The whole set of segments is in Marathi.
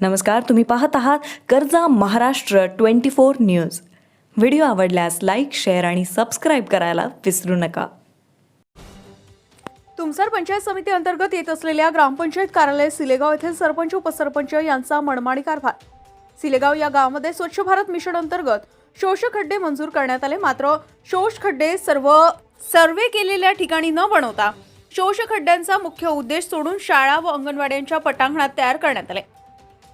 नमस्कार तुम्ही पाहत आहात कर्जा Maharashtra twenty four news. Video आवडल्यास लाईक शेअर आणि सबस्क्राईब करायला विसरू नका. तुमसर पंचायत समिती अंतर्गत येत असलेल्या ग्रामपंचायत कार्यालय सिलेगाव येथील सरपंच उपसरपंच यांचा मनमाडी कारभार. सिलेगाव या गावामध्ये स्वच्छ भारत मिशन अंतर्गत शोष खड्डे मंजूर करण्यात आले. मात्र शोष खड्डे सर्व सर्वे केलेल्या ठिकाणी न बनवता शोष खड्ड्यांचा मुख्य उद्देश सोडून शाळा व अंगणवाड्यांच्या पटांगणात तयार करण्यात आले.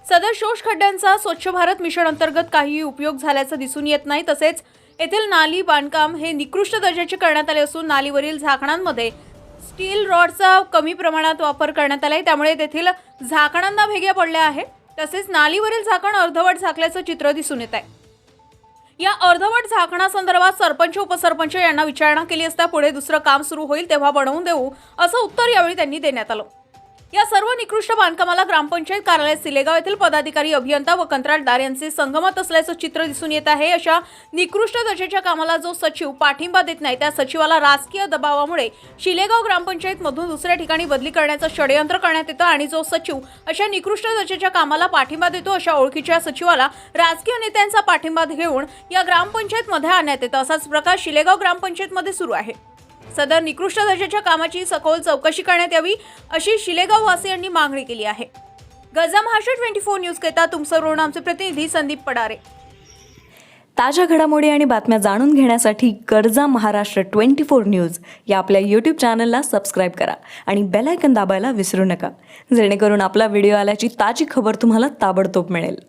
सदर शोष खड्ड्यांचा स्वच्छ भारत मिशन अंतर्गत काहीही उपयोग झाल्याचं दिसून येत नाही. तसेच येथील नाली बांधकाम हे निकृष्ट दर्जाचे करण्यात आले असून नालीवरील झाकणांमध्ये स्टील रॉडचा कमी प्रमाणात वापर करण्यात आलाय. त्यामुळे तेथील झाकणांना भेग्या पडल्या आहे तसेच नालीवरील झाकण अर्धवट झाकल्याचं चित्र दिसून येत आहे. या अर्धवट झाकणासंदर्भात सरपंच उपसरपंच यांना विचारणा केली असता पुढे दुसरं काम सुरू होईल तेव्हा बनवून देऊ असं उत्तर यावेळी त्यांनी देण्यात आलं. या सर्व निकृष्ट बांधकामाला ग्रामपंचायत कार्यालय सिलेगाव येथील पदाधिकारी अभियंता व कंत्राटदार यांचे संगमत असल्याचं चित्र दिसून येत आहे. अशा निकृष्ट दर्जाच्या कामाला जो सचिव पाठिंबा देत नाही त्या सचिवाला राजकीय दबावामुळे शिलेगाव ग्रामपंचायतमधून दुसऱ्या ठिकाणी बदली करण्याचं षडयंत्र करण्यात येतं आणि जो सचिव अशा निकृष्ट दर्जाच्या कामाला पाठिंबा देतो अशा ओळखीच्या सचिवाला राजकीय नेत्यांचा पाठिंबा घेऊन या ग्रामपंचायतमध्ये आणण्यात येतं. असाच प्रकार शिलेगाव ग्रामपंचायतमध्ये सुरू आहे. सदर निकृष्ट दर्जाच्या कामाची सखोल चौकशी करण्यात यावी अशी शिलेगाव वासियांनी मागणी केली आहे. गजा महाराष्ट्र ट्वेंटी फोर न्यूज करता तुमचं ऋण आमचे प्रतिनिधी संदीप पडारे. ताज्या घडामोडी आणि बातम्या जाणून घेण्यासाठी गरजा महाराष्ट्र ट्वेंटी फोर न्यूज या आपल्या यूट्यूब चॅनलला सबस्क्राईब करा आणि बेलायकन दाबायला विसरू नका. जेणेकरून आपला व्हिडिओ आल्याची ताजी खबर तुम्हाला ताबडतोब मिळेल.